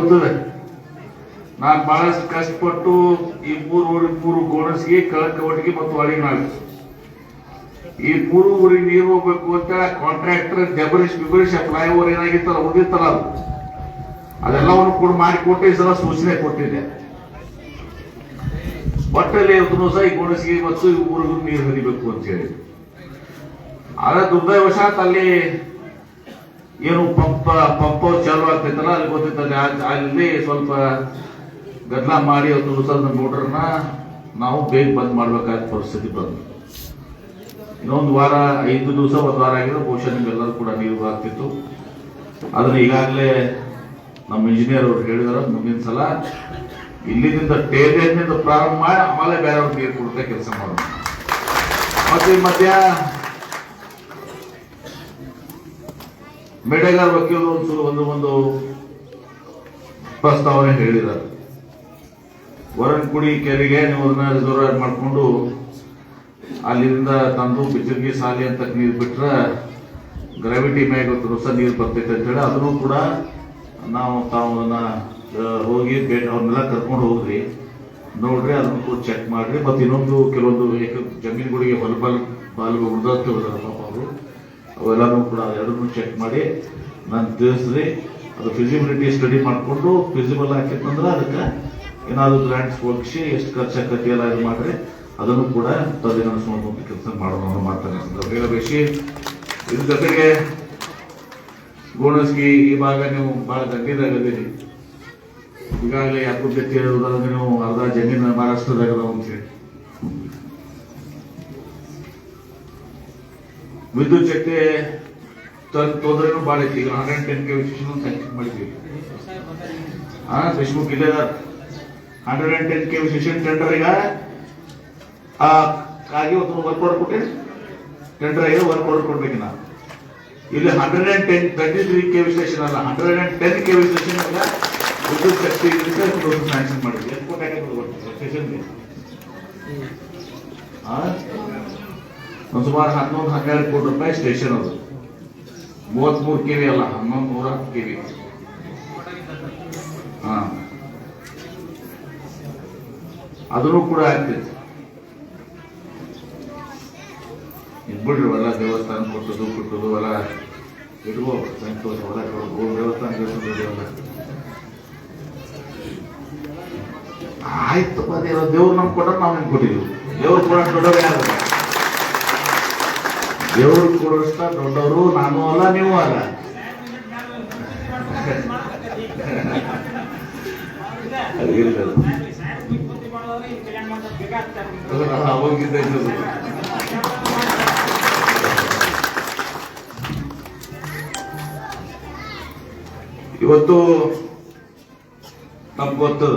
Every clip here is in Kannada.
ಗೊತ್ತಿದೆ. ನಾನು ಬಹಳಷ್ಟು ಕಷ್ಟಪಟ್ಟು ಈ ಮೂರು ಊರಿಗೆ ಮೂರು ಗೋಣಸ್ಗೆ ಕಳಕ ಒಟ್ಟಿಗೆ ಮತ್ತು ಒಳಗೆ ನಾಲ್ಕು ಈ ಮೂರು ಊರಿಗೆ ನೀರು ಹೋಗ್ಬೇಕು ಅಂತ ಕಾಂಟ್ರಾಕ್ಟರ್ ಜಬರಿಶ್ ಬಿಬರಿಶ್ ಫ್ಲೈಓವರ್ ಏನಾಗಿತ್ತಲ್ಲ, ಉಳಿದಿತ್ತಲ್ಲ ಅದು. ಅದೆಲ್ಲವನ್ನು ಕೂಡ ಮಾಡಿ ಕೊಟ್ಟು ಈ ಸಲ ಸೂಚನೆ ಕೊಟ್ಟಿದ್ದೆ. ಒಟ್ಟಲ್ಲಿ ಇವತ್ತು ಸಹ ಈ ಗೋಣಸಿಗೆ ಮತ್ತು ಈ ಊರಿಗೂ ನೀರು ಹರಿಬೇಕು ಅಂತ ಹೇಳಿ. ಆದ್ರೆ ದುರ್ದೈವಶಾತ್ ಅಲ್ಲಿ ಏನು ಪಂಪ ಪಂಪ ಚಾಲು ಆಗ್ತೈತಲ್ಲ, ಅಲ್ಲಿ ಗೊತ್ತಿತ್ತಲ್ಲ ಅಲ್ಲಿ ಸ್ವಲ್ಪ ಗದ್ದಲ ಮಾಡಿ ಒಂದು ದಿವಸದ ಮೋಟರ್ನ ನಾವು ಬೇಗ ಬಂದ್ ಮಾಡ್ಬೇಕಾದ ಪರಿಸ್ಥಿತಿ ಬಂತು ಇನ್ನೊಂದು ವಾರ, ಐದು ದಿವಸ, ಒಂದು ವಾರ ಆಗಿದ್ರೆ ಬಹುಶಃ ನಿಮ್ಗೆಲ್ಲರೂ ಕೂಡ ನೀರು ಆಗ್ತಿತ್ತು ಅದನ್ನ ಈಗಾಗಲೇ ನಮ್ಮ ಇಂಜಿನಿಯರ್ ಅವ್ರು ಹೇಳಿದಾರೆ, ಮುಂದಿನ ಸಲ ಇಲ್ಲಿಂದ ಟೇಬೇಜ್ನಿಂದ ಪ್ರಾರಂಭ ಮಾಡಿ ಆಮೇಲೆ ಬೇರೆಯವ್ರಿಗೆ ನೀರು ಕೊಡುತ್ತೆ ಕೆಲಸ ಮಾಡೋಣ ಮತ್ತೆ ಮಧ್ಯ ಮೇಡೆಗಾರ್ ವಕೀಲರು ಒಂದು ಒಂದು ಒಂದು ಪ್ರಸ್ತಾವನೆ ಹೇಳಿದ್ದಾರೆ. ವರನ್ಕುಡಿ ಕೆರೆಗೆ ನೀವು ಅದನ್ನ ರಿಸರ್ವ್ ಮಾಡಿಕೊಂಡು ಅಲ್ಲಿಂದ ತಂದು ಬಿಜರ್ಗಿ ಸಾಲಿ ಅಂತ ನೀರು ಬಿಟ್ರೆ ಗ್ರಾವಿಟಿ ಮ್ಯಾಗ ಹೊಸ ನೀರು ಬರ್ತೈತೆ ಅಂತ ಹೇಳಿ ಅದನ್ನು ಕೂಡ ನಾವು ತಾವು ಅದನ್ನ ಹೋಗಿ ಭೇಟಿ ಅವ್ರನ್ನೆಲ್ಲ ಕರ್ಕೊಂಡು ಹೋಗ್ರಿ ನೋಡ್ರಿ ಅದನ್ನು ಚೆಕ್ ಮಾಡ್ರಿ. ಮತ್ತೆ ಇನ್ನೊಂದು ಕೆಲವೊಂದು ಜಮೀನುಗಳಿಗೆ ಹೊಲಬಲ್ ಪಾಪ ಅವರು ಅವೆಲ್ಲನೂ ಕೂಡ ಎರಡನ್ನೂ ಚೆಕ್ ಮಾಡಿ ನಾನು ತಿಳಿಸ್ರಿ. ಅದು ಫಿಸಿಬಿಲಿಟಿ ಸ್ಟಡಿ ಮಾಡಿಕೊಂಡು ಫಿಸಿಬಲ್ ಹಾಕಿತ್ತಂದ್ರೆ ಅದಕ್ಕೆ ಏನಾದರೂ ಗ್ರಾಂಟ್ಸ್ ಹೋಗಿಸಿ ಎಷ್ಟು ಖರ್ಚಾಕತಿ ಎಲ್ಲ ಇದು ಮಾಡಿರಿ. ಅದನ್ನು ಕೂಡ ತದಿನಡಿಸುವಂತ ಕೆಲಸ ಮಾಡೋಣ ಅನ್ನೋ ಸಂದರ್ಭದಲ್ಲಿ ಬೇಸಿ ಇದ್ರ ಜೊತೆಗೆ ಗೋಣಸ್ಗಿ ಈ ಭಾಗ ನೀವು ಭಾಳ ಗಂಭೀರಾಗಿದ್ದೀರಿ ಈಗಾಗಲೇ ಯಾಕೋ ಹೇಳುವುದಾದ್ರೆ ನೀವು ಅರ್ಧ ಜಮೀನು ಮಹಾರಾಷ್ಟ್ರದಾಗ ಅಂತ ಹೇಳಿ. ವಿದ್ಯುತ್ ಶಕ್ತಿ ತಂದು ತೊಂದರೆನೂ ಭಾಳ ಐತಿ. ಈಗ ಹಂಡ್ರೆಡ್ ಟೆನ್ ಕೆ ಸ್ಯಾಂಕ್ಷನ್ ಮಾಡಿದ್ವಿ. ಹಾ ಫೇಸ್ಬುಕ್ ಇಲ್ಲೇ hundred and ten K ವಿಶೇಷನ್ tender ಈಗ, ಆ, ಕಾಗಿ ಒಂದು ವರ್ಕ್ ಆರ್ಡರ್ ಕೊಟ್ಟೆ ಟೆಂಡರ್ ಆಗಿ ವರ್ಕ್ ಆರ್ಡರ್ ನಾ ಇಲ್ಲಿ hundred and ten thirty three K station ಅಲ್ಲ. Hundred and ten K station ಅಲ್ಲ ವಿದ್ಯುತ್ ಶಕ್ತಿ ಸ್ಯಾಂಕ್ಷನ್ ಮಾಡಿದ್ವಿ. ಎಷ್ಟು ಕೋಟಿ ಹಾಕಿ ಸ್ಟೇಷನ್ಗೆ ಒಂದು ಸುಮಾರು ಹನ್ನೊಂದು, ಹನ್ನೆರಡು ಕೋಟಿ ರೂಪಾಯಿ ಸ್ಟೇಷನ್ ಅದು. ಮೂವತ್ಮೂರು ಕೆವಿ ಅಲ್ಲ, ಹನ್ನೊಂದು ನೂರ ಕೆವಿ. ಹಾ. ಅದನ್ನು ಕೂಡ ಆಗ್ತೈತಿ ಇದ್ಬಿಡ್ರಿ ಎಲ್ಲ ದೇವಸ್ಥಾನ ಕೊಟ್ಟದು ಕೊಟ್ಟದು ಎಲ್ಲ ಇಟ್ಕೋ ಸಂತೋಷ, ಹೊಲ ದೇವಸ್ಥಾನ ಕಟ್ಸೋದು ಆಯ್ತು ದೇವ್ರು ನಮ್ಗೆ ಕೊಟ್ಟ ನಾವು ನಿಮ್ಗೆ ಕೊಟ್ಟಿದ್ವಿ ದೇವ್ರು ಕೂಡ ಕೊಡೋದೇ ಯಾರು? ದೇವ್ರು ಕೊಡೋಷ್ಟ ದೊಡ್ಡವರು ನಾನು ಅಲ್ಲ ನೀವು ಅಲ್ಲ. ಇವತ್ತು ನಮ್ಗೆ ಗೊತ್ತದ.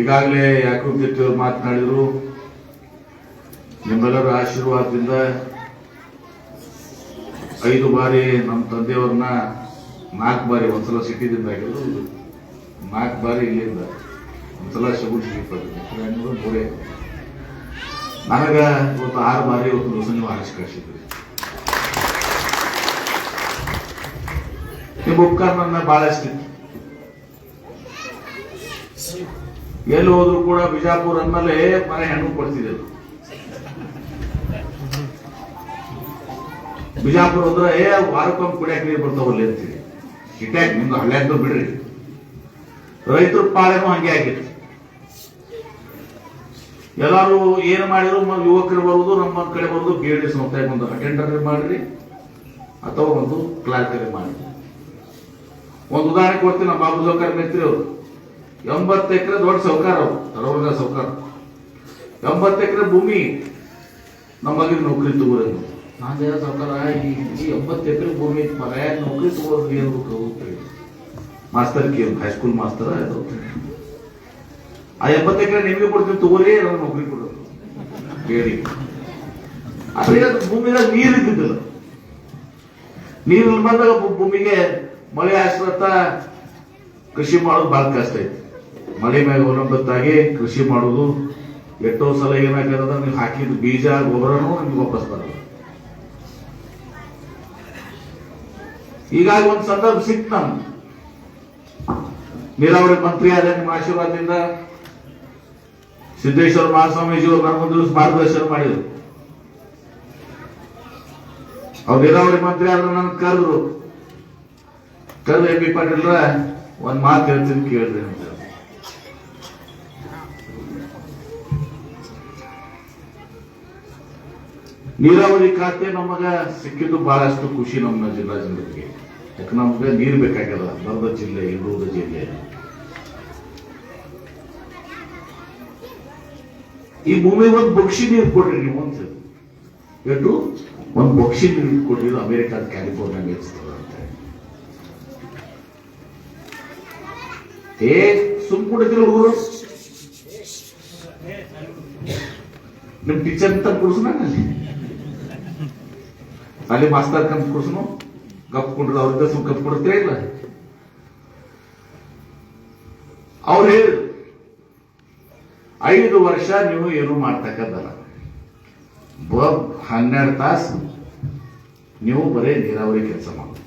ಈಗಾಗಲೇ ಯಾಕೂಬ್ ಜೊತೆ ಮಾತನಾಡಿದ್ರು. ನಿಮ್ಮೆಲ್ಲರ ಆಶೀರ್ವಾದದಿಂದ ಐದು ಬಾರಿ ನಮ್ಮ ತಂದೆಯವ್ರನ್ನ ನಾಲ್ಕು ಬಾರಿ ಒಂದ್ಸಲ ಸಿಟಿದಿಂದ ಆಗಿದ್ರು ನಾಲ್ಕು ಬಾರಿ ಇಲ್ಲಿಂದ ಒಂದ್ಸಲ ಶಗುಲ್ ಸಿಗಿಪಟ್ಟಿದೆ ಮೂರೇ. ನನಗ ಇವತ್ತು ಆರು ಬಾರಿ ಇವತ್ತು ದಿವಸ ನೀವು ಆರಿಸಿ ಕಳಿಸಿದ್ರಿ. ನಿಮ್ಮ ಉಪಕಾರ ನನ್ನ ಬಹಳಷ್ಟಿತ್ತು ಎಲ್ಲಿ ಹೋದ್ರು ಕೂಡ ಬಿಜಾಪುರ ಅಂದಮೇಲೆ ಮನೆ ಹೆಣ್ಣು ಕೊಡ್ತಿದ್ರು ಬಿಜಾಪುರ ಅಂದ್ರೆ ಏ, ವಾರಕ್ಕೊಮ್ಮೆ ಕುಡಿಯಕ್ಕೆ ನೀರು ಬರ್ತಾವಲ್ಲಿ ಅಂತೀರಿ ಇಟ್ಯಾಕ್ ನಿಮ್ದು ಹಳ್ಳ್ಯಾಗ್ದು ಬಿಡ್ರಿ. ರೈತರ ಪಾಳೆನೂ ಹಂಗೆ ಆಗಿತ್ತು. ಎಲ್ಲಾರು ಏನು ಮಾಡಿದ್ರು ಯುವಕರು ಬರುವುದು ನಮ್ಮ ಕಡೆ ಬರುವುದು ಬಿ ಡಿ ಸಂಸ್ಥೆಗೆ ಒಂದು ಅಟೆಂಡರ್ ಮಾಡ್ರಿ, ಅಥವಾ ಒಂದು ಕ್ಲಾರ್ಕರಿ ಮಾಡಿ ಒಂದು ಉದಾಹರಣೆ ಕೊಡ್ತೀನಿ, ನಮ್ಮ ಬಾಬು ಸೌಕರ್ ಮೇತ್ರಿ ಅವರು. ಎಂಬತ್ತು ಎಕರೆ ದೊಡ್ಡ ಸೌಕಾರ ಅವರು ತರವರ್ಗ ಸೌಕಾರ. ಎಂಬತ್ತು ಎಕರೆ ಭೂಮಿ ನಮ್ಮಲ್ಲಿ ನೌಕರಿ ತಗೋರಂದು ನಾನು ಏನ ಸರ್ಕಾರ ಈ ಎಂಬತ್ತು ಎಕರೆ ಭೂಮಿ ಮರ ನೌಕರಿ ತಗೋರಿ ಏನು ಹೋಗ್ತೀವಿ ಮಾಸ್ತರ್ ಕೇಳಿ ಹೈಸ್ಕೂಲ್ ಮಾಸ್ತರ್ ಆ ಎಂಬತ್ತು ಎಕರೆ ನಿಮಗೆ ಕೊಡ್ತೀನಿ ತಗೋರಿ ನಾವು ನೌಕರಿ ಕೊಡೋದು. ಹೇಳಿ. ಅದ್ರ ಅದು ಭೂಮಿದಾಗ ನೀರು ಇದ್ದಿದ್ದಿಲ್ಲ. ನೀರು ಬಂದಾಗ ಭೂಮಿಗೆ ಮಳೆ ಆಶ್ರತ ಕೃಷಿ ಮಾಡೋದು ಬಹಳ ಕಷ್ಟ ಐತಿ. ಮಳೆ ಮೇಲೆ ಅವಲಂಬಿತಾಗಿ ಕೃಷಿ ಮಾಡೋದು ಎಷ್ಟೋ ಸಲ ಏನಾಗ್ತದ ನೀವು ಹಾಕಿದ ಬೀಜ, ಗೊಬ್ಬರನೂ ನಿಮ್ಗೆ ವಾಪಸ್ ಬರಲ್ಲ. ಹೀಗಾಗಿ ಒಂದು ಸಂದರ್ಭ ಸಿಕ್ತ ನಮ್ಗೆ. ನೀರಾವರಿ ಮಂತ್ರಿ ಆದ ನಿಮ್ಮ ಆಶೀರ್ವಾದದಿಂದ ಸಿದ್ದೇಶ್ವರ ಮಹಾಸ್ವಾಮೀಜಿ ಅವರು ನನಗೊಂದು ದಿವಸ ಮಾರ್ಗದರ್ಶನ ಮಾಡಿದ್ರು. ಅವ್ರು ನೀರಾವರಿ ಮಂತ್ರಿ ಆದ್ರೆ ನನ್ ಕರೆದ್ರು. ಕರೆದು ಎಂ ಪಿ ಪಾಟೀಲ್ರ, ಒಂದ್ ಮಾತು ಹೇಳ್ತೀನಿ ಕೇಳಿದೆ ಅಂತ ನೀರಾವರಿ ಖಾತೆ ನಮಗ ಸಿಕ್ಕಿದ್ದು ಬಹಳಷ್ಟು ಖುಷಿ ನಮ್ಮ ಜಿಲ್ಲಾ ಜನರಿಗೆ. ಯಾಕೆ ನಮ್ಗೆ ನೀರು ಬೇಕಾಗ್ಯದ? ಬರದ ಜಿಲ್ಲೆ ಇರುವುದ ಜಿಲ್ಲೆ. ಈ ಭೂಮಿಗೆ ಒಂದು ಬಕ್ಷಿ ನೀರು ಕೊಡ್ರಿ ನೀವು ಅಂತ ಎಷ್ಟು ಒಂದು ಬಕ್ಷಿ ನೀರು ಕೊಡ್ರಿ ಇದು ಅಮೆರಿಕಾದ ಕ್ಯಾಲಿಫೋರ್ನಿಯಾ ಮೇಲಿಸ್ತದ ಅಂತ ಏ, ಸುಮ್ ಕೊಡ್ತಿರೋ ಹುಡುಗರು ನಿಮ್ ಟೀಚರ್ ಅಂತ ಕುಡ್ಸನ ಅಲ್ಲಿ ಅಲ್ಲಿ ಮಾಸ್ತರ್ ಕಂತ ಕುಡ್ಸನು, ಗಪ್ ಕುಂಡ್ರ ಅವ್ರಿಂದ ಸುಮ್ ಗಪ್ ಕೊಡ್ತೀರ ಇಲ್ಲ? ಅವ್ರು ಹೇಳಿ ಐದು ವರ್ಷ ನೀವು ಏನು ಮಾಡ್ತಕ್ಕದ್ದಲ್ಲ. ಬ ಹನ್ನೆರಡು ತಾಸು ನೀವು ಬರೀ ನೀರಾವರಿ ಕೆಲಸ ಮಾಡಿ.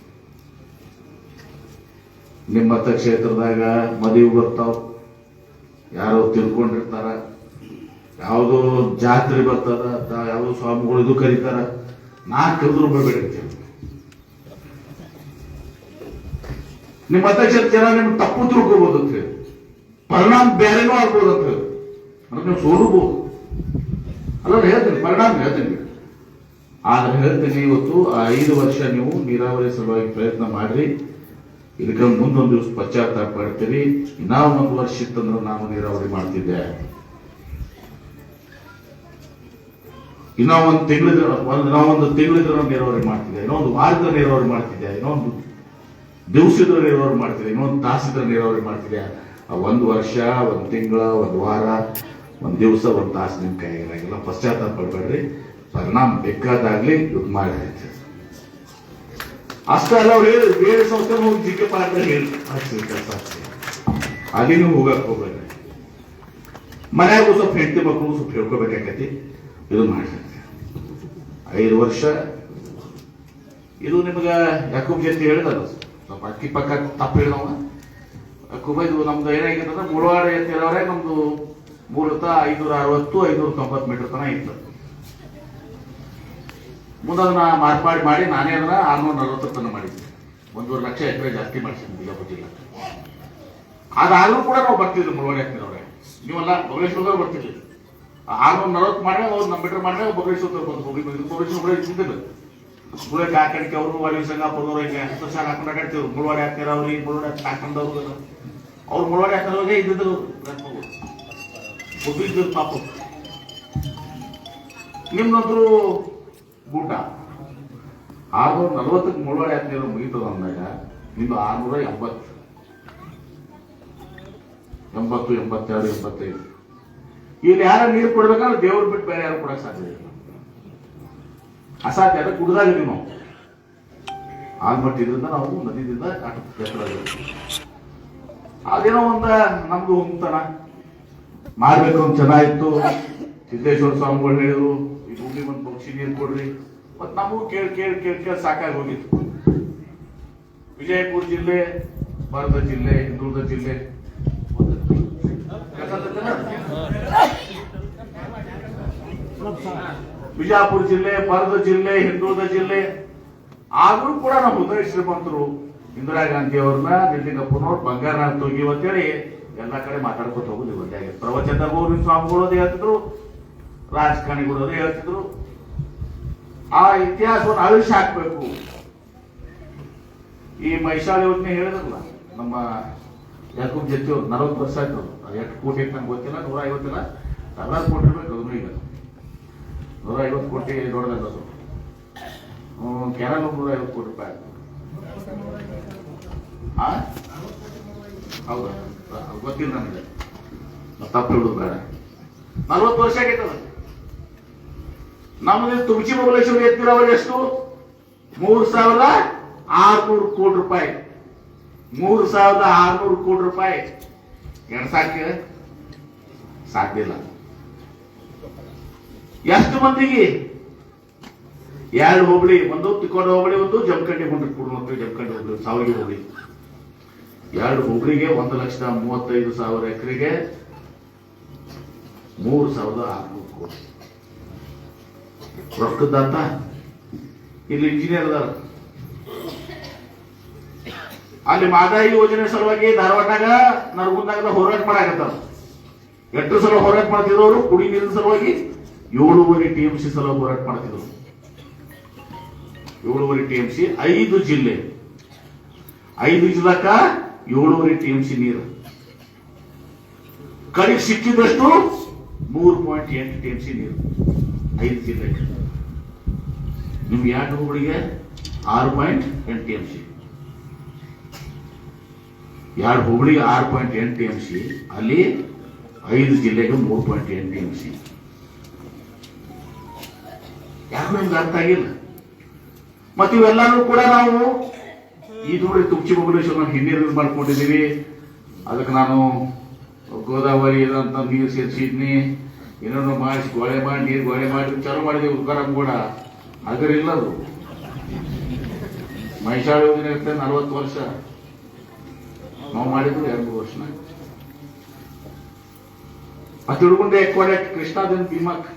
ನಿಮ್ಮ ಕ್ಷೇತ್ರದಾಗ ಮದುವೆ ಬರ್ತಾವ. ಯಾರೋ ತಿಳ್ಕೊಂಡಿರ್ತಾರ. ಯಾವುದೋ ಜಾತ್ರೆ ಬರ್ತದ ಯಾವುದೋ ಇದು ಕರೀತಾರ. ನಾ ಕರೆದ್ರು ಬರಬೇಡಿ ನಿಮ್ಮ ಅಧ್ಯಕ್ಷರ ಜನ ನಿಮ್ಗೆ ತಪ್ಪು ತಿಳ್ಕೋಬಹುದು ಅಂತ ಹೇಳಿ. ಪರಿಣಾಮ ಬೇರೆನೂ ಆಗ್ಬೋದು ಅಂತ ಹೇಳಿ. ನೀವು ಸೋಲಬಹುದು ಅಲ್ಲ ಹೇಳ್ತೀನಿ, ಪರಿಣಾಮ ಹೇಳ್ತೀನಿ ಆದ್ರೆ ಹೇಳ್ತೀನಿ, ಇವತ್ತು ಆ ಐದು ವರ್ಷ ನೀವು ನೀರಾವರಿ ಸಲುವಾಗಿ ಪ್ರಯತ್ನ ಮಾಡ್ರಿ. ಇದಕ್ಕೆ ಮುಂದೊಂದು ದಿವಸ ಪಶ್ಚಾತ್ತಾಪ ಪಡ್ತೀರಿ. ನಾವು ಒಂದು ವರ್ಷ ಇತ್ತಂದ್ರೆ ನಾವು ನೀರಾವರಿ ಮಾಡ್ತಿದ್ದೆ. ಇನ್ನೂ ಒಂದು ತಿಂಗಳಿದ್ರೆ ಒಂದು ನಾವೊಂದು ಒಂದು ತಿಂಗಳಿದ್ರೆ ನೀರಾವರಿ ಮಾಡ್ತಿದ್ದೆ ಇನ್ನೊಂದು ವಾರದ ನೀರಾವರಿ ಮಾಡ್ತಿದ್ದೆ ಇನ್ನೊಂದು ದಿವಸದ ನೀರಾವರಿ ಮಾಡ್ತಿದ್ದೆ ಇನ್ನೊಂದು ತಾಸಿದ್ರ ನೀರಾವರಿ ಮಾಡ್ತಿದ್ದೆ ಒಂದು ವರ್ಷ, ಒಂದು ತಿಂಗಳ, ಒಂದು ವಾರ, ಒಂದು ದಿವಸ, ಒಂದು ತಾಸು ನಿಮ್ಮ ಕೈಗಿರಾಗಿಲ್ಲ ಪಶ್ಚಾತ್ತಾಪ ಪಡ್ಬೇಡ್ರಿ. ಪರಿಣಾಮ ಬೇಕಾದಾಗ್ಲಿ ಇದು ಮಾಡಿ ಅಷ್ಟೇ ಅಲ್ಲ, ಅವ್ರು ಹೇಳಿ, ಬೇರೆ ಸಂಸ್ಥೆ ಹೋಗಿ ಜಿಕ್ಕೆ ಪಾತ್ರ ಹೇಳಿ ಅಲ್ಲಿನೂ ಕೆಲಸ ಅಷ್ಟೇ ಅಲ್ಲಿ ನೀವು ಹೋಗಕ್ ಹೋಗ್ಬೇಡ್ರಿ. ಮನ್ಯಾಗೂ ಸ್ವಲ್ಪ ಹೆಂಡತಿ ಮಕ್ಕಳು ಸ್ವಲ್ಪ ಹೇಳ್ಕೋಬೇಕಾಗತಿ. ಇದು ಮಾಡಿ ಐದು ವರ್ಷ. ಇದು ನಿಮ್ಗೆ ಯಾಕೂಬ್ ಜಯಂತಿ ಹೇಳಿದಲ್ಲ? ಸ್ವಲ್ಪ ಅಕ್ಕಿ ಪಕ್ಕ ತಪ್ಪು ಹೇಳಿದವ ಯಾಕೂಬ, ಇದು ನಮ್ದು ಏನಾಗಿತ್ತಂದ್ರೆ ಅಂದ್ರೆ ಜಯಂತಿ ನಮ್ದು ಮೂಲತಃ ಐನೂರ ಅರವತ್ತು ಐನೂರ ತೊಂಬತ್ತು ಮೀಟರ್ ತನ ಇತ್ತು. ಮುಂದೆ ಅದನ್ನ ಮಾರ್ಪಾಡಿ ಮಾಡಿ ನಾನೇ ಅದನ್ನ ಆರ್ನೂರ ನಲವತ್ತು ತನಕ ಮಾಡಿದ್ದೆ. ಒಂದೂವರೆ ಲಕ್ಷ ಎಕರೆ ಜಾಸ್ತಿ ಮಾಡಿಸಿದ್ವಿ ಬಿಜಾಪುರ ಜಿಲ್ಲೆ. ಅದಾದ್ರೂ ಕೂಡ ನಾವು ಬರ್ತಿದ್ವಿ ಮುಳವಾಡಿ ಹಾಕ್ತಿರವ್ರೆ ನೀವೆಲ್ಲ ಬಗಲೇಶ್ವರದವ್ರು ಬರ್ತಿರ್ಲಿ ಆರ್ನೂರ ನಲವತ್ತು ಮಾಡ್ರೆ ಅವ್ರು ನಮ್ಮ ಬಿಟ್ರೆ ಮಾಡ್ರೆ ಒಬ್ಬ ಬಂದು ಹೋಗಿ ಬಗಲೇಶ್ವರ ಕೂಡ ಚಿಂತಿಲ್ಲ ಕಾಕಡಿಕೆ ಅವರು? ವಾಲಿ ಸಂಗಾಪುರದವ್ರು ಹಿಂಗೆ? ಹತ್ತು ಸಾಲ ಹಾಕೊಂಡು ಅಡ್ಡಾಡ್ತಿದ್ರು ಮುಳವಾಡಿ ಹಾಕ್ತಿರವ್ರಿ ಮುಳವಾಡಿ ಹಾಕೊಂಡವ್ರು? ಅವ್ರು ಮುಳವಾಡಿ ಹಾಕಿದವ್ರಿಗೆ ಇದ್ದಿದ್ರು ಒಬ್ಬಿದ್ದು ಪಾಪ. ನಿಮ್ದಂತರೂ ಊಟ? ಆರ್ನೂರ ನಲವತ್ತಕ್ಕೆ ಮುಳುವಾಡಿ ಹಾಕ್ತೀರ ಮುಗಿತದ ಅಂದಾಗ ನಿಮ್ದು ಆರ್ನೂರ ಎಂಬತ್ತು. ಎಂಬತ್ತು, ಎಂಬತ್ತೆರಡು, ಎಂಬತ್ತೈದು. ಇಲ್ಲಿ ಯಾರ ನೀರು ಕೊಡ್ಬೇಕಂದ್ರೆ ದೇವ್ರ ಬಿಟ್ಟು ಬೇರೆ ಯಾರು ಕೊಡಕ್ ಸಾಧ್ಯ ಇಲ್ಲ. ಅಸಾಧ್ಯ ಅದ ಕುಡ್ದಾಗಿದ್ದೀವಿ ನಾವು. ಆಲ್ಮಟ್ಟಿದ್ರಿಂದ ನಾವು ನದಿದಿಂದ ಅದೇನೋ ಒಂದ ನಮ್ದು ಹೋಗ್ತಾನ ಮಾಡ್ಬೇಕು ಅಂತ ಚೆನ್ನಾಗಿತ್ತು. ಸಿದ್ದೇಶ್ವರ ಸ್ವಾಮಿಗಳು ಹೇಳಿದ್ರು, ಈ ಭೂಮಿ ಒಂದು ಪಕ್ಷಿ ನೀರು ಕೊಡ್ರಿ. ಮತ್ ನಮಗೂ ಕೇಳಿ ಕೇಳಿ ಕೇಳಿ ಕೇಳಿ ಸಾಕಾಗಿ ಹೋಗಿತ್ತು. ವಿಜಯಪುರ ಜಿಲ್ಲೆ, ಭಾರತ ಜಿಲ್ಲೆ, ಹಿಂದುಳಿದ ಜಿಲ್ಲೆ. ಬಿಜಾಪುರ ಜಿಲ್ಲೆ ಪರದ ಜಿಲ್ಲೆ ಹಿಂದೂದ ಜಿಲ್ಲೆ. ಆದ್ರೂ ಕೂಡ ನಮ್ಮ ಉದಯ ಶ್ರೀಮಂತರು ಇಂದಿರಾ ಗಾಂಧಿ ಅವ್ರನ್ನ ನಿಲ್ಲಿಂಗಪ್ಪನವ್ರು ಬಂಗಾರ ತೊಗಿವ್ ಅಂತೇಳಿ ಎಲ್ಲಾ ಕಡೆ ಮಾತಾಡ್ಕೊತ ಹೋಗುದು ಇವತ್ತೇ ಪ್ರವಚನ ಪ್ರವಚನದಾಗ ಸ್ವಾಮಿಗಳು ಹೇಳ್ತಿದ್ರು, ರಾಜಕಾರಣಿಗಳು ಹೇಳ್ತಿದ್ರು. ಆ ಇತಿಹಾಸವನ್ನು ಅಳಿಸಿ ಹಾಕ್ಬೇಕು. ಈ ಮೈಸಾಳಿ ಯೋಜನೆ ಹೇಳಿದ್ರಲ್ಲ, ನಮ್ಮ ಯಾಕೂಬ್ ಜೊತೆ ನಲವತ್ತು ವರ್ಷ ಆಯ್ತು ಎಷ್ಟು ಕೋಟಿ ನಂಗೆ ಗೊತ್ತಿಲ್ಲ ನೂರ ಐವತ್ತಿಲ್ಲ ಅರವತ್ತು ಕೋಟಿ ಅದನ್ನು ಈಗ. ಐವತ್ತು ಕೋಟಿ ದೊಡ್ಡದಲ್ಲ ಅದು. ಹ್ಮ್, ಕೆನಲ್ ನೂರ ಐವತ್ತು ಕೋಟಿ ರೂಪಾಯಿ ಹೌದಾ? ಗೊತ್ತಿಲ್ಲ ನನಗೆ. ತಪ್ಪು ಹೇಳುದು ಬೇಡ. ನಲ್ವತ್ತು ವರ್ಷ ಆಗೈತದ ನಮ್ದು ತುಮಚಿ ಬಬಲೇಶ್ವರ ಎತ್ತಿರೋವಾಗ ಎಷ್ಟು? ಮೂರು ಸಾವಿರದ ಆರ್ನೂರು ಕೋಟಿ ರೂಪಾಯಿ. ಮೂರು ಸಾವಿರದ ಆರ್ನೂರು ಕೋಟಿ ರೂಪಾಯಿ. ಎಣ್ಸಾಕ ಸಾಧ್ಯ ಇಲ್ಲ. ಎಷ್ಟು ಮಂದಿಗೆ? ಎರಡು ಹೋಬಳಿ, ಒಂದು ತಿಕ್ಕೋಡ ಹೋಬಳಿ, ಒಂದು ಜಮಖಂಡಿ ಮುಂದೆ ಕೊಡುವಂತ ಜಮಖಂಡಿ ಹೋಗ್ಲಿ ಸಾವಿರ ಹೋಗ್ಲಿ ಎರಡು ಹೋಬಳಿಗೆ ಒಂದು ಲಕ್ಷದ ಮೂವತ್ತೈದು ಸಾವಿರ ಎಕರೆಗೆ ಮೂರು ಸಾವಿರದ ಆರ್ನೂರು ಕೋಟಿ. ರೊಕ್ಕದಾತ ಇಲ್ಲಿ ಇಂಜಿನಿಯರ್ ಅದಾರ. ಅಲ್ಲಿ ಮಾದಾಯಿ ಯೋಜನೆ ಸಲುವಾಗಿ ಧಾರವಾಡದಾಗ ನರಗುಂದಾಗ ಹೋರಾಟ ಮಾಡಾಕತ್ತಾರ. ಎಂಟು ಸಲ ಹೋರಾಟ ಮಾಡ್ತಿರೋರು? ಕುಡಿ ನೀರಿನ ಸಲುವಾಗಿ? ಏಳೂವರೆ ಟಿಎಂಸಿ ಸಲ ಹೋರಾಟ ಮಾಡ್ತಿದ್ರು. ಏಳುವರೆ ಟಿಎಂಸಿ ಐದು ಜಿಲ್ಲೆ. ಐದು ಜಿಲ್ಲಾಕ ಏಳುವರೆ ಟಿ ಎಂ ಸಿ ನೀರು. ಕಡೆಗೆ ಸಿಕ್ಕಿದಷ್ಟು ಮೂರು ಪಾಯಿಂಟ್ ಎಂಟು ಟಿ ಎಂ ಸಿ ನೀರು. ಐದು ಜಿಲ್ಲೆ. ನಿಮ್ಗೆ ಎರಡು ಹುಡುಗಿಗೆ ಆರು ಪಾಯಿಂಟ್ ಎಂಟು ಟಿ ಎಂ ಸಿ ಎರಡು ಹುಬ್ಳಿಗೆ ಆರು ಪಾಯಿಂಟ್ ಎಂಟು ಟಿ ಎಂ ಸಿ ಅಲ್ಲಿ ಐದು ಜಿಲ್ಲೆಗೆ ಮೂರು ಪಾಯಿಂಟ್ ಎಂಟು ಟಿ ಎಂ ಸಿ ಯಾಕೆ ನಮ್ಗೆ ಅರ್ಥ ಆಗಿಲ್ಲ. ಮತ್ತೆ ಇವೆಲ್ಲರೂ ಕೂಡ ನಾವು ಈ ನೋಡಿ ತುಮಚಿ ಬಬಲೇಶ್ವರ ಹಿನ್ನೀರು ಮಾಡ್ಕೊಂಡಿದ್ದೀವಿ. ಅದಕ್ಕೆ ನಾನು ಗೋದಾವರಿ ಇದಂತ ನೀರು ಸೇರಿಸಿದ್ನಿ ಏನೇನೋ ಮಾಡಿಸಿ ಗೋಳೆ ಮಾಡಿ, ನೀರು ಗೋಳೆ ಮಾಡಿ ಚಾಲು ಮಾಡಿದೀವಿ ಉದ್ಗಾರ ಕೂಡ. ಅದರಿಲ್ಲ ಅದು. ಮಹಿಷಾಳ ಯೋಜನೆ ಇರ್ತದೆ ನಲವತ್ತು ವರ್ಷ. ನಾವು ಮಾಡಿದ್ರು ಎರಡು ಮೂರು ವರ್ಷ. ಮತ್ತೆ ಹಿಡ್ಕೊಂಡೆ ಎಕ್ವಾಡೆ ಕೃಷ್ಣಾದಿಂದ ಭೀಮಾಕ್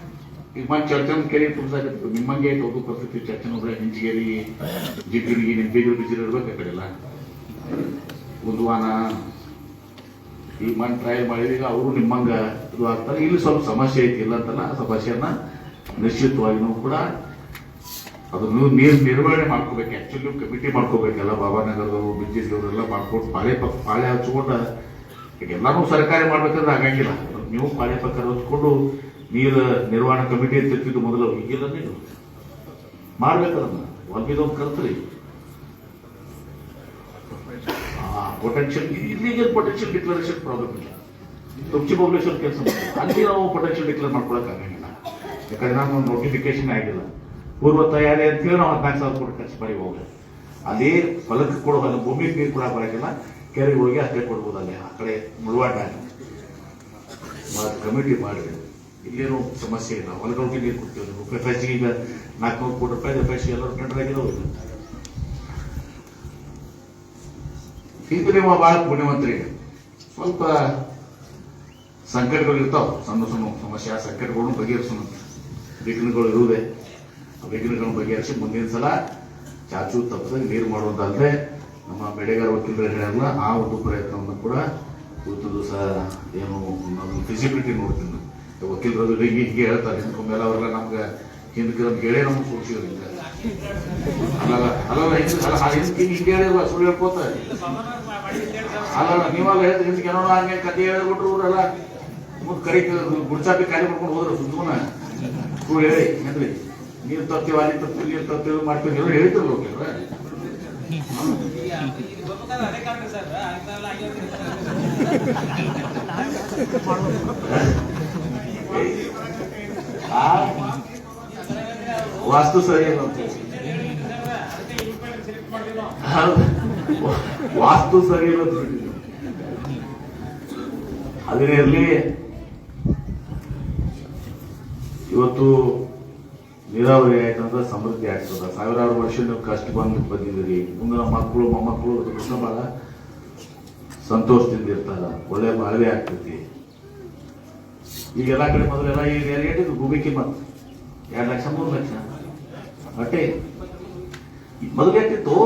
ಭೀಮಾ ಚರ್ಚನ್ ಕೆರೆ ತುಂಬಿಸಾಕತ್ತು ನಿಮ್ಮಂಗೆ ಹೋಗು ಚರ್ಚೆ ಚರ್ಚನ್ ಒಬ್ಬರ ಹಿಂಚಿಗೇರಿ ಜಿಗ್ಗಿರಿಗೆ ನಿಂಬಿಗಿರು ಬಿಸಿಲು ಇರ್ಬೇಕು ಆ ಕಡೆ ಎಲ್ಲ ಉದ್ವಾನ ಈ ಮನ್ ಟ್ರಯಲ್ ಮಾಡಿದೀಗ ಅವರು ನಿಮ್ಮಂಗ ಇದು ಆಗ್ತಾರೆ. ಇಲ್ಲಿ ಸ್ವಲ್ಪ ಸಮಸ್ಯೆ ಐತಿ, ಇಲ್ಲ ಅಂತಲ್ಲ? ಆ ಸಮಸ್ಯೆಯನ್ನ ನಿಶ್ಚಿತವಾಗಿ ನಾವು ಕೂಡ ಅದನ್ನು ನೀರು ನಿರ್ವಹಣೆ ಮಾಡ್ಕೋಬೇಕು. Actually committee ಮಾಡ್ಕೋಬೇಕಲ್ಲ. ಬಾಬಾನಗರದವರು ಬಿಜ್ಜಿದವರೆಲ್ಲ ಮಾಡ್ಕೊಂಡು ಪಾಳೆ ಪಾಳೆ ಹಚ್ಕೊಂಡು ಈಗ ಎಲ್ಲಾನು ಸರ್ಕಾರಿ ಮಾಡ್ಬೇಕಂದ್ರೆ ಆಗಂಗಿಲ್ಲ. ನೀವು ಪಕ್ಕ ಹಚ್ಕೊಂಡು ನೀರು ನಿರ್ವಹಣಾ ಕಮಿಟಿ ಅಂತ ಇರ್ತಿದ್ದು ಮೊದಲು, ಈಗಿಲ್ಲ ನೀವು. ಮಾಡ್ಬೇಕಲ್ಲ ಒಂದಿದೊಂದು ಕಲ್ತ್ರಿ. ಪೊಟೆನ್ಷಿಯಲ್ ಇಲ್ಲಿಗೆ ಪೊಟೆನ್ಷಿಯಲ್ ಡಿಕ್ಲರೇಷನ್ ಪ್ರಾಬ್ಲಮ್ ಇಲ್ಲ ತುಮ್ಚಿ ಪಬ್ಲಿಷನ್ ಕೆಲಸ ಅಲ್ಲಿ ನಾವು ಪೊಟೆನ್ಷಿಯಲ್ ಡಿಕ್ಲೇರ್ ಮಾಡ್ಕೊಳಕ್ ಆಗಂಗಿಲ್ಲ. ಯಾಕಂದ್ರೆ ನಾನು ನೋಟಿಫಿಕೇಶನ್ ಆಗಿಲ್ಲ. ಪೂರ್ವ ತಯಾರಿ ಅಂತ ಹೇಳಿ ನಾವು ಹದಿನಾಲ್ಕು ಸಾವಿರ ಕೋಟಿ ಖರ್ಚು ಮಾಡಿ ಹೋಗಿ ಅದೇ ಹೊಲಕ್ಕೆ ಕೊಡೋ ಹೊಲ, ಭೂಮಿಗೆ ನೀರು ಕೂಡ ಬರೋಕ್ಕಿಲ್ಲ ಕೆರೆಗೆ ಹೋಗಿ ಅಷ್ಟೇ ಕೊಡ್ಬೋದು ಅಲ್ಲಿ. ಆ ಕಡೆ ಮುಳುವಾಟ ಕಮಿಟಿ ಮಾಡಿ ಇಲ್ಲೇನೋ ಸಮಸ್ಯೆ ಇಲ್ಲ. ಹೊಲಗಳಿಗೆ ನೀರು ಕೊಡ್ತೀವಿ. ರೂಪಾಯಿ ಎಸ್ ಈಗ ನಾಲ್ಕುನೂರು ಕೋಟಿ ರೂಪಾಯಿ ಎಸ್ ಎಲ್ಲರೂ ಟೆಂಡರ್ ಈಗ. ಹಿಂದೆ. ನೀವು ಭಾಳ ಪುಣ್ಯವಂತರಿಗೆ ಸ್ವಲ್ಪ ಸಂಕಟಗಳು ಇರ್ತಾವ. ಸಣ್ಣ ಸಣ್ಣ ಸಮಸ್ಯೆ. ಆ ಸಂಕಟಗಳನ್ನು ಬಗೆಹರಿಸೋಣ. ವಿಘ್ನಗಳು ಇರುವುದೇ. ಆ ವಿಘ್ನಗಳನ್ನು ಬಗೆಹರಿಸಿ ಮುಂದಿನ ಸಲ ಚಾಚು ತಪ್ಪದಾಗ ನೀರು ಮಾಡುವುದಲ್ಲದೆ ನಮ್ಮ ಬೆಳೆಗಾರ ವಕೀಲರು ಹೇಳಲ್ಲ ಆ ಒಂದು ಪ್ರಯತ್ನವನ್ನು ಕೂಡ ಇವತ್ತು ದಿವಸ ಏನು ನಮ್ಮ ಫಿಸಿಬಿಲಿಟಿ ನೋಡ್ತೀನಿ ನಾನು. ವಕೀಲರು ಹೀಗೆ ಹೀಗೆ ಹೇಳ್ತಾರೆ ಮೇಲೆ ಅವರೆಲ್ಲ ನಮ್ಗೆ ಹಿಂದಕ್ಕೆ ನಮ್ಗೆ ಹೇಳೇ ನಮ್ಗೆ ಸೂಚಿಸಿದ್ರಿಂದ ಅಲ್ಲಲ್ಲ ಅಲ್ಲಲ್ಲ ಹಿಂದೆ ಹಿಂಗೆ ಹೇಳಿಲ್ವ ಸುಳ್ಳು ಹೇಳ್ಕೋತ ಅಲ್ಲ ನೀವಲ್ಲ ಹಿಂದಕ್ಕೆ ಏನೋ ಹಂಗೆ ಕತೆ ಹೇಳ್ಬಿಟ್ರು ಅವರೆಲ್ಲ ಮುಂದೆ ಕರಿ ಗುಡ್ಸಾಪಿ ಖಾಲಿ ಮಾಡ್ಕೊಂಡು ಹೋದ್ರು ಸುಮ್ಮನ ಸುಳ್ಳು ಹೇಳಿ ನೀರು ತರ್ತೀವಿ ಅಲ್ಲಿ ತರ್ತೀವಿ, ನೀರು ತರ್ತೀವಿ ಮಾಡ್ತೀವಿ ಎಲ್ಲ ಹೋಗಿಲ್ವ ವಾಸ್ತು ಸರಿ. ವಾಸ್ತು ಸರಿ. ಅದೇ ಇರಲಿ ಇವತ್ತು ನೀರಾವರಿ ಆಯ್ತಂದ್ರೆ ಸಮೃದ್ಧಿ ಆಗ್ತದ ಸಾವಿರಾರು ವರ್ಷ ನೀವು ಕಷ್ಟ ಬಂದು ಬಂದಿದ್ದೀರಿ ಮುಂದೆ ನಮ್ಮ ಮಕ್ಕಳು, ಮೊಮ್ಮಕ್ಕಳು, ಕೃಷ್ಣ ಬಹಳ ಸಂತೋಷದಿಂದ ಇರ್ತಾರ, ಒಳ್ಳೆ ಬಾಳ್ವೆ ಆಗ್ತೈತಿ. ಈಗ ಎಲ್ಲ ಕಡೆ ಮೊದಲೆಲ್ಲ ಈಗ ಏನಿದೆ ಭೂಮಿ ಕಿಮ್ಮತ್ ಎರಡು ಲಕ್ಷ, ಮೂರು ಲಕ್ಷ. ಅಟ್ಟೆ ಮೊದಲು ಎಷ್ಟಿತ್ತು?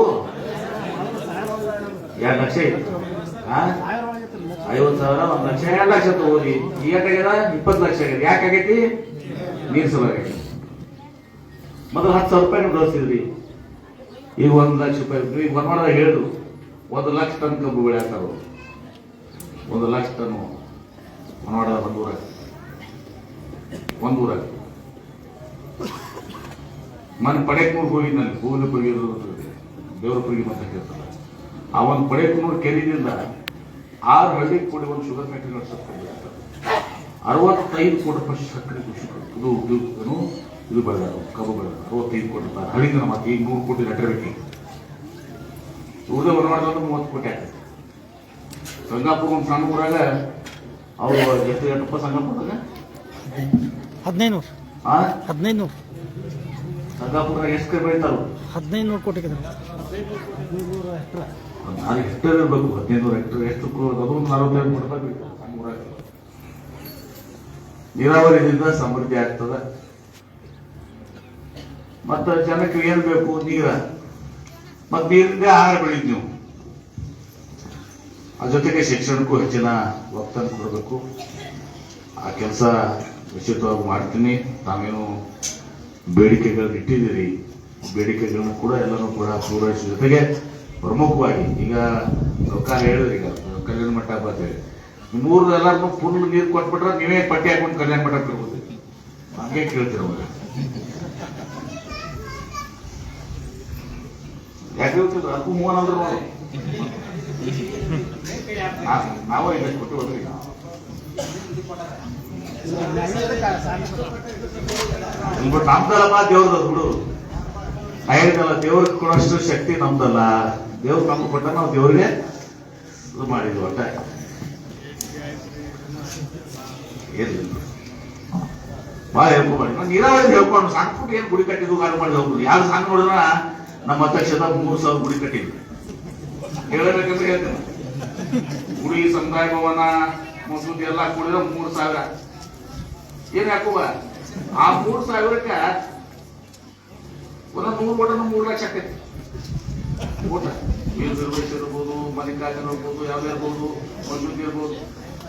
ಎರಡು ಲಕ್ಷ ಇತ್ತು? ಐವತ್ತು ಸಾವಿರ, ಒಂದು ಲಕ್ಷ, ಎರಡು ಲಕ್ಷ ತಗೋರಿ ಈಗ ಆಗ್ಯದ ಇಪ್ಪತ್ತು ಲಕ್ಷ ಆಗ್ಯದ ಯಾಕೆ ಆಗೈತಿ? ನೀರ್ ಸಲುವಾಗಿ ಮೊದಲು ಹತ್ತು ಸಾವಿರ ರೂಪಾಯಿ ಬಳಸ್ತಿದ್ರಿ ಈಗ ಒಂದು ಲಕ್ಷ ರೂಪಾಯಿ ಈಗ ಮನವಾಡದಾಗ ಹೇಳಿದ್ರು. ಒಂದು ಲಕ್ಷ ಟನ್ ಕಬ್ಬು ಬೆಳೆಯತ್ತಾರ ಒಂದು ಲಕ್ಷ ಟನ್ ಮನವಾಡ ಒಂದು ಊರಾಗ ಒಂದು ಊರಾಗ ಮನೆ ಹೋಗಿ ಹೋಗಿದ್ನಲ್ಲಿ ಹೂವಿನ ಪುಗಿ ದೇವರ ಪುಗಿ ಅಂತ ಕೇಳ್ತಾರೆ. ಆ ಒಂದು ಪಡೆಕೂರ್ ಕೆರೆಯಿಂದ ಆರು ಹಳ್ಳಿ ಕೂಡಿ ಒಂದು ಶುಗರ್ ಫ್ಯಾಕ್ಟ್ರಿ ನಡೆಸಕ್ಕೆ ಅರವತ್ತೈದು ಕೋಟಿ ರೂಪಾಯಿ ಸಕ್ಕರೆ ಕೃಷಿ ಇದು ಏನು ಇದು ಕಬ್ಬು ಬೆಳೆದಾರ ಅರವತ್ತೈದು ಕೋಟಿ ರೂಪಾಯಿ. ಹಳ್ಳಿಂದ ನಮ್ಮ ಈಗ ನೂರು ಕೋಟಿ ನೆಟ್ಟಬೇಕು ಉಳಿದ ಹೊರಮಾಡಿದ್ರೆ ಮೂವತ್ತು ಕೋಟಿ ಆಗ್ತದೆ ಸಂಗಾಪುರ ಒಂದು ಸಣ್ಣ ಊರಾಗ ಅವರು ಎಷ್ಟು ಎಂಟಪ್ಪ ಸಂಗಾಪುರದಾಗ ಹದಿನೈದು ನೂರು ಹದಿನೈದು ನೂರು ಸಂಗಾಪುರ ಎಷ್ಟು ಕೈ ಬೆಳಿತಾರ ಹದಿನೈದು ನೂರು ಕೋಟಿ ಅದು ಹೆಕ್ಟರ್ ಇರಬೇಕು? ಹದಿನೈದು ನೂರು ಹೆಕ್ಟರ್ ಎಷ್ಟು ಅದು ಒಂದು ನಲವತ್ತೈದು ಕೊಡ್ಬೇಕು ನಮ್ಮ ಊರಾಗ ನೀರಾವರಿಯಿಂದ ಸಮೃದ್ಧಿ ಆಗ್ತದ. ಮತ್ತು ಜನಕ್ಕೆ ಏನು ಬೇಕು? ನೀರ. ಮತ್ ಬೇರೆ ಆಹಾರ ಬೆಳೀತು ನೀವು. ಅದ್ರ ಜೊತೆಗೆ ಶಿಕ್ಷಣಕ್ಕೂ ಹೆಚ್ಚಿನ ಒತ್ತನ್ನು ಕೊಡಬೇಕು. ಆ ಕೆಲಸ ನಿಶ್ಚಿತವಾಗಿ ಮಾಡ್ತೀನಿ. ತಾವೇನು ಬೇಡಿಕೆಗಳನ್ನ ಇಟ್ಟಿದ್ದೀರಿ. ಬೇಡಿಕೆಗಳನ್ನು ಕೂಡ ಎಲ್ಲರೂ ಕೂಡ ಪೂರೈಸುವ ಜೊತೆಗೆ ಪ್ರಮುಖವಾಗಿ ಈಗ ಸರ್ಕಾರ ಹೇಳಿದ್ರಿ ಈಗ, ಕಲ್ಯಾಣ ಮಠ ಬರ್ತೇವೆ ನಿಮ್ಮೂರು ಎಲ್ಲರೂ ಫುಲ್ ನೀರು ಕೊಟ್ಬಿಟ್ರೆ ನೀವೇ ಪಟ್ಟಿ ಹಾಕೊಂಡು ಕಲ್ಯಾಣ ಮಠ ಕೇಳ್ಬೋದು ಹಂಗೆ ಕೇಳ್ತೀರ ಅವಾಗ ಯಾಕೆ ಹೇಳ್ತಿದ್ರು? ಅದಕ್ಕೂ ಮೂವನ್ ಅಂದ್ರೆ ನೋಡಿ. ನಾವೇ ಇದಕ್ಕೆ ಕೊಟ್ಟು ಹೋದ್ರಿ. ನಮ್ದಲ್ಲಪ್ಪ ದೇವ್ರದ ಬಿಡು. ಹೇಳಿದಲ್ಲ ದೇವ್ರಿಗೆ ಕೊಡೋಷ್ಟು ಶಕ್ತಿ ನಮ್ದಲ್ಲ. ದೇವ್ರ ನಮ್ಗೆ ಕೊಟ್ಟ ನಾವು ದೇವ್ರಿಗೆ ಇದು ಮಾಡಿದ್ವಿ ಒಟ್ಟ. ಏನಿಲ್ಲ ಭಾಳ ನೀರಾವರಿ ಹೇಳ್ಕೊಂಡು ಸಣ್ಣ ಪುಟ್ಟ ಏನು ಗುಡಿ ಕಟ್ಟಿದ್ದು ಗಾಡಿ ಮಾಡಿ ಯಾರು ಸಣ್ಣ ನೋಡಿದ್ರ ನಮ್ಮ ಅಧ್ಯಕ್ಷದ ಮೂರು ಸಾವಿರ ಗುಡಿ ಕಟ್ಟಿದ್ವಿ ಹೇಳಬೇಕಂದ್ರೆ ಹೇಳ್ತೇನೆ ಗುಡಿ ಸಮುದಾಯ ಭವನ, ಮಸೂದಿ ಎಲ್ಲ ಕೂಡಿದ್ರೆ ಮೂರು ಸಾವಿರ. ಏನ್ ಹಾಕುವ ಆ ಮೂರು ಸಾವಿರಕ್ಕ ಒಂದೊಂದು ನೂರು ಕೋಟ ಮೂರು ಲಕ್ಷ ಆಕೈತಿ ಊಟ ವೀರ ಇರ್ಬೋದು, ಮಲ್ಲಿಕಾರ್ಜುನ ಇರ್ಬೋದು, ಯಾವ್ದು ಇರ್ಬೋದು ಮಸೂದಿ ಇರ್ಬೋದು.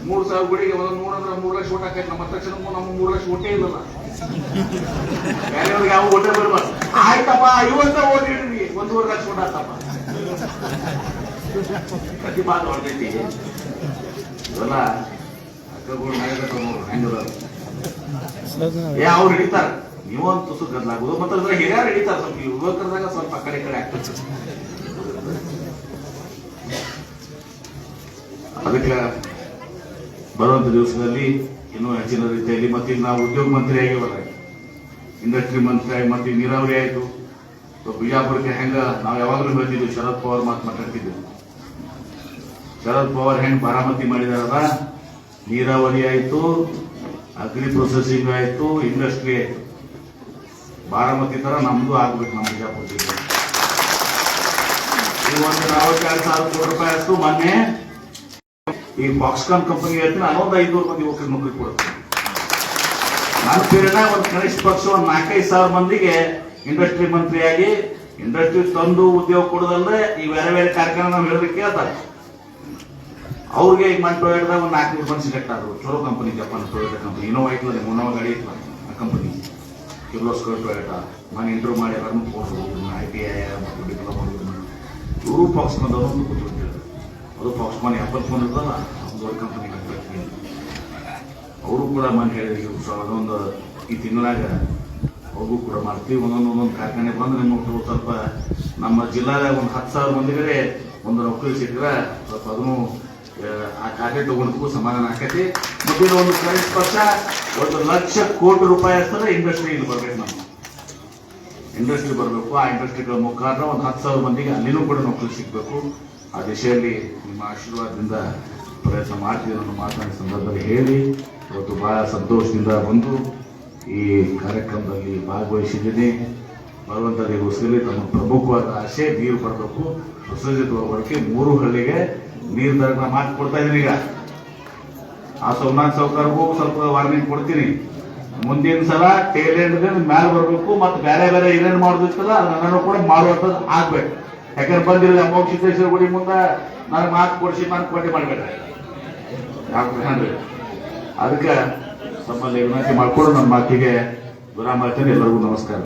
ಮೂರು ಸಾವಿರ ಗುಡಿಗೆ ಒಂದು ನೂರ ಅಂದ್ರೆ ಮೂರು ಲಕ್ಷ ಓಟ್ ಆಕೈತಿ ನಮ್ಮ ತಕ್ಷಣ ನಮ್ಮ ಮೂರು ಲಕ್ಷ ಓಟೇ ಇಲ್ಲಲ್ಲ. ಬೇರೆಯವ್ರಿಗೆ ಯಾವ ಓಟೇ ಬರ್ಬಾರ್ದು ಆಯ್ತಪ್ಪ, ಐವತ್ತ ಓಟ್ ಇಡ್ರಿ. ಒಂದೂವರೆ ಲಕ್ಷ ಓಟ್ ಆತಪ್ಪ ಪ್ರತಿಭಾದ ಹೊಡೆದೈತಿ ಇವೆಲ್ಲ ಅಕ್ಕಗಳು ನಾಯಕರು ನೋಡ್ರಿ ಹೆಂಗದ ಅವ್ರು ಹಿಡಿತಾರ. ನೀವೊಂದು ತುಸು ಗದ್ಲಾಗೋದು. ಮತ್ತೆ ಅದ್ರ ಹಿರಿಯರು ಹಿಡಿತಾರ ಸ್ವಲ್ಪ. ಯುವಕರದಾಗ ಸ್ವಲ್ಪ ಕಡೆ ಕಡೆ ಆಗ್ತದೆ. ಅದಕ್ಕೆ ಬರುವಂತ ದಿವಸದಲ್ಲಿ ಇನ್ನೂ ಹೆಚ್ಚಿನ ರೀತಿಯಲ್ಲಿ ಮತ್ತೆ ನಾವು ಉದ್ಯೋಗ ಮಂತ್ರಿ ಆಗಿವಲ್ಲ ಇಂಡಸ್ಟ್ರಿ ಮಂತ್ರಿ ಆಗಿ ಮತ್ತೆ ನೀರಾವರಿ ಆಯಿತು. ಬಿಜಾಪುರಕ್ಕೆ ಹೆಂಗ, ನಾವು ಯಾವಾಗಲೂ ಹೇಳ್ತಿದ್ವಿ, ಶರದ್ ಪವಾರ್ ಮಾತು ಮಾತಾಡ್ತಿದ್ದೆವು ಶರದ್ ಪವಾರ್ ಹೆಂಗ್ ಬಾರಾಮತಿ ಮಾಡಿದಾರಲ್ಲ, ನೀರಾವರಿ ಆಯಿತು, ಅಗ್ರಿ ಪ್ರೊಸೆಸಿಂಗ್ ಆಯಿತು ಇಂಡಸ್ಟ್ರಿ ಆಯಿತು. ಬಾರಾಮತಿ ತರ ನಮ್ದು ಆಗ್ಬೇಕು ನಮ್ಮ ಬಿಜಾಪುರ ಜಿಲ್ಲೆ. ಈ ಒಂದು ನಲವತ್ತೆರಡು ಸಾವಿರ ಕೋಟಿ ರೂಪಾಯಿ ಆಯಿತು ಮೊನ್ನೆ ಈ ಫಾಕ್ಸ್ಕಾನ್ ಕಂಪನಿ ಹೇಳ್ತೀನಿ ಅನ್ನೊಂದು ಐನೂರು ಮಂದಿ ಯುವಕರಿಗೆ ನೌಕರಿ ಕೊಡುತ್ತೆ. ನನ್ನ ಪೀರಿಯಡ್ ಒಂದು ಕನಿಷ್ಠ ಪಕ್ಷ ಒಂದು ನಾಲ್ಕೈದು ಸಾವಿರ ಮಂದಿಗೆ ಇಂಡಸ್ಟ್ರಿ ಮಂತ್ರಿಯಾಗಿ ಇಂಡಸ್ಟ್ರಿ ತಂದು ಉದ್ಯೋಗ ಕೊಡೋದಲ್ಲದೆ ಈ ಬೇರೆ ಬೇರೆ ಕಾರ್ಯಕ್ರಮ ನಾವು ಹೇಳೋದಕ್ಕೆ ಕೇಳ್ತಾರೆ. ಅವ್ರಿಗೆ ಈಗ ಮನ್ ಟೊಯೋಟದಾಗ ಒಂದು ನಾಲ್ಕುನೂರು ಮಂದಿ ಸಿಲೆಕ್ಟ್ ಆದರು. ಚಲೋ company Japan Toyota company Innova ಐತ್ಲ ಮುನ್ನೋವ ಗಾಡಿ ಐತ್ಲ ಆ ಕಂಪನಿ ಕಿರ್ಲೋಸ್ಕರ್ ಟೊಯೋಟಾ ನಾನು ಇಂಟರ್ವ್ಯೂ ಮಾಡಿ ಎಲ್ಲರನ್ನು ಕೊಡ್ಬೋದು ಐ ಟಿ ಐ ಮತ್ತು ಡಿಪ್ಲೊಮಾ ಇವರು ಪಕ್ಷ ಬಂದವರು ಅದು ಫಾಕ್ಸ್ ಮನಿ ಇರ್ತಲ್ಲ ಒಂದು ದೊಡ್ಡ ಕಂಪನಿ ಅವರು ಕೂಡ ಮನೆ ಹೇಳಿದ್ರು ಅದೊಂದು ಈ ತಿಂಗಳಾಗ ಅವ್ರಿಗೂ ಕೂಡ ಮಾಡ್ತೀವಿ ಒಂದೊಂದು ಒಂದೊಂದು ಕಾರ್ಖಾನೆ ಬಂದ್ರೆ ನಿಮ್ಗೆ ಸ್ವಲ್ಪ ನಮ್ಮ ಜಿಲ್ಲಾದಾಗ ಒಂದು ಹತ್ತು ಸಾವಿರ ಮಂದಿಗೆ ಒಂದು ನೌಕರಿ ಸಿಕ್ಕಿದ್ರೆ ಸ್ವಲ್ಪ ಅದನ್ನು ಆ, ಕಾರ್ಯ ತಗೊಂಡಕ್ಕೂ ಸಮಾಧಾನ ಆಕೈತಿ. ಮತ್ತು ಒಂದು ಕನಿಷ್ಠ ಪಕ್ಷ ಒಂದು ಲಕ್ಷ ಕೋಟಿ ರೂಪಾಯಿ ಅಷ್ಟರ ಇಂಡಸ್ಟ್ರಿ ಇಲ್ಲಿ ಬರ್ಬೇಕು ನಮ್ಮ ಇಂಡಸ್ಟ್ರಿ ಬರಬೇಕು ಆ ಇಂಡಸ್ಟ್ರಿಗಳ ಮುಖಾಂತರ ಒಂದು ಹತ್ತು ಸಾವಿರ ಮಂದಿಗೆ ಅಲ್ಲಿನೂ ಕೂಡ ನೌಕರಿ ಸಿಗಬೇಕು. ಆ ದಿಶೆಯಲ್ಲಿ ನಿಮ್ಮ ಆಶೀರ್ವಾದದಿಂದ ಪ್ರಯತ್ನ ಮಾಡ್ತೀವಿ ಅನ್ನೋ ಮಾತನಾಡಿದ ಸಂದರ್ಭದಲ್ಲಿ ಹೇಳಿ. ಇವತ್ತು ಬಹಳ ಸಂತೋಷದಿಂದ ಬಂದು ಈ ಕಾರ್ಯಕ್ರಮದಲ್ಲಿ ಭಾಗವಹಿಸಿದ್ದೀನಿ. ಬರುವಂಥ ಸೇರಿ ತಮ್ಮ ಪ್ರಮುಖವಾದ ಆಶೆ ನೀರು ಬರಬೇಕು ಪ್ರಸಜಿತವಾಗಿ ಮೂರು ಹಳ್ಳಿಗೆ ನೀರು ತರಕ ಮಾತು ಕೊಡ್ತಾ ಇದ್ದೀನಿ ಈಗ. ಆ ಸೋಮನಾಥ್ ಸೌಕರ್ಗೂ ಸ್ವಲ್ಪ ವಾರ್ನಿಂಗ್ ಕೊಡ್ತೀನಿ. ಮುಂದಿನ ಸಲ ಟೇಲ್ ಎಂಡ್ ಮ್ಯಾಲ ಬರಬೇಕು, ಮತ್ತೆ ಬೇರೆ ಬೇರೆ ಏನೇನು ಮಾಡೋದಿತ್ತಲ್ಲ ಅದನ್ನು ಕೂಡ ಮಾಡುವಂಥದ್ದು ಆಗ್ಬೇಕು. ಯಾಕಂದ್ರೆ ಬಂದಿಲ್ಲ ಅಮೋಘ ಸಿದ್ದೇಶ್ವರ ಗುಡಿ ಮುಂದೆ ನನಗೆ ಮಾತು ಕೊಡಿಸಿ ನಾನು ಕೊಟ್ಟೆ ಮಾಡಬೇಡ ಅದಕ್ಕೆ ತಮ್ಮಲ್ಲಿ ವಿನಂತಿ ಮಾಡ್ಕೊಂಡು ನನ್ನ ಮಾತಿಗೆ ವಿರಾಮ ಎಲ್ಲರಿಗೂ ನಮಸ್ಕಾರ.